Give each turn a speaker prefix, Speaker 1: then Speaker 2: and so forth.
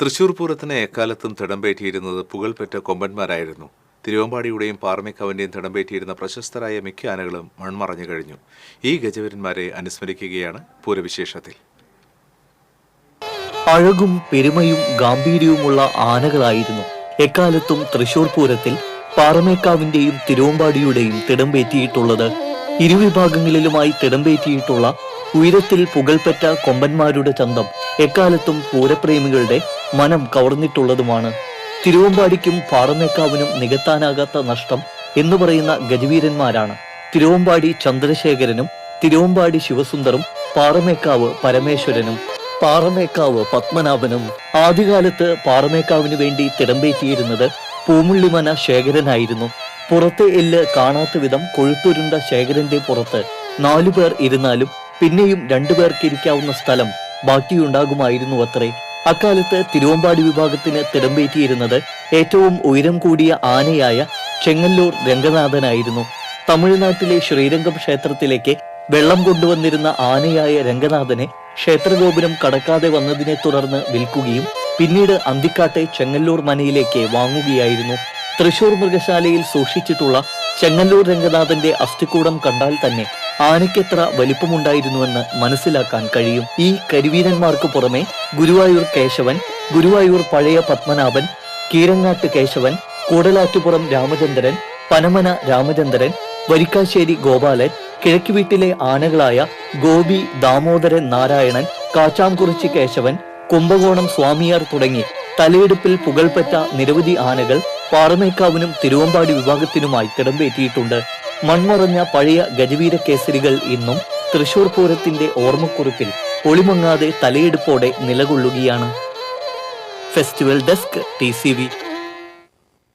Speaker 1: തൃശൂർ പൂരത്തിന് എക്കാലത്തും തിടമ്പേറ്റിയിരുന്നത് പുകൾപെറ്റ കൊമ്പന്മാരായിരുന്നു. തിരുവമ്പാടിയുടെയും പാർമിക്കവന്റെയും തിടമ്പേറ്റിയിരുന്ന പ്രശസ്തരായ മിക്ക ആനകളും മൺമറഞ്ഞു കഴിഞ്ഞു. ഈ ഗജവരന്മാരെ അനുസ്മരിക്കുകയാണ് പൂരവിശേഷത്തിൽ.
Speaker 2: അഴകും പെരുമയും ഗാംഭീര്യവുമുള്ള ആനകളായിരുന്നു. എക്കാലത്തും തൃശൂർ പൂരത്തിൽ പാറമേക്കാവിന്റെയും തിരുവമ്പാടിയുടെയും തിടമ്പേറ്റിയിട്ടുള്ളത്. ഇരുവിഭാഗങ്ങളിലുമായി തിടമ്പേറ്റിയിട്ടുള്ള ഉയരത്തിൽ പുകൾപെറ്റ കൊമ്പന്മാരുടെ ചന്തം എക്കാലത്തും പൂരപ്രേമികളുടെ മനം കവർന്നിട്ടുള്ളതുമാണ്. തിരുവമ്പാടിക്കും പാറമേക്കാവിനും നികത്താനാകാത്ത നഷ്ടം എന്ന് പറയുന്ന ഗജവീരന്മാരാണ്. തിരുവമ്പാടി ചന്ദ്രശേഖരനും തിരുവമ്പാടി ശിവസുന്ദറും പാറമേക്കാവ് പരമേശ്വരനും പാറമേക്കാവ് പത്മനാഭനും. ആദ്യകാലത്ത് പാറമേക്കാവിന് വേണ്ടി തിടമ്പേറ്റിയിരുന്നത് പൂമുള്ളിമന ശേഖരനായിരുന്നു. പുറത്തെ എല്ല് കാണാത്ത വിധം കൊഴുത്തുരുണ്ട ശേഖരന്റെ പുറത്ത് നാലുപേർ ഇരുന്നാലും പിന്നെയും രണ്ടുപേർക്ക് ഇരിക്കാവുന്ന സ്ഥലം ബാക്കിയുണ്ടാകുമായിരുന്നു അത്രേ. അക്കാലത്ത് തിരുവമ്പാടി വിഭാഗത്തിന് തിടമ്പേറ്റിയിരുന്നത് ഏറ്റവും ഉയരം കൂടിയ ആനയായ ചെങ്ങല്ലൂർ രംഗനാഥനായിരുന്നു. തമിഴ്നാട്ടിലെ ശ്രീരംഗം ക്ഷേത്രത്തിലേക്ക് വെള്ളം കൊണ്ടുവന്നിരുന്ന ആനയായ രംഗനാഥനെ ക്ഷേത്രഗോപുരം കടക്കാതെ വന്നതിനെ തുടർന്ന് വിൽക്കുകയും പിന്നീട് അന്തിക്കാട്ടെ ചെങ്ങല്ലൂർ മനയിലേക്ക് വാങ്ങുകയായിരുന്നു. തൃശൂർ മൃഗശാലയിൽ സൂക്ഷിച്ചിട്ടുള്ള ചെങ്ങല്ലൂർ രംഗനാഥന്റെ അസ്ഥിക്കൂടം കണ്ടാൽ തന്നെ ആനയ്ക്കെത്ര വലിപ്പമുണ്ടായിരുന്നുവെന്ന് മനസ്സിലാക്കാൻ കഴിയും. ഈ കരിവീരന്മാർക്ക് പുറമെ ഗുരുവായൂർ കേശവൻ ഗുരുവായൂർ പഴയ പത്മനാഭൻ കീരങ്ങാട്ട് കേശവൻ കൂടലാറ്റുപുറം രാമചന്ദ്രൻ പനമന രാമചന്ദ്രൻ വരിക്കാശ്ശേരി ഗോപാലൻ കിഴക്ക് വീട്ടിലെ ആനകളായ ഗോപി ദാമോദരൻ നാരായണൻ കാച്ചാംകുറിച്ചി കേശവൻ കുംഭകോണം സ്വാമിയാർ തുടങ്ങി തലയെടുപ്പിൽ പുകൾപെറ്റ നിരവധി ആനകൾ പാറമേക്കാവിനും തിരുവമ്പാടി വിഭാഗത്തിനുമായി തിടമ്പേറ്റിയിട്ടുണ്ട്. മൺമറഞ്ഞ പഴയ ഗജവീര കേസരികൾ ഇന്നും തൃശൂർ പൂരത്തിന്റെ ഓർമ്മക്കുറിപ്പിൽ ഒളിമങ്ങാതെ തലയെടുപ്പോടെ നിലകൊള്ളുകയാണ്. Festival desk T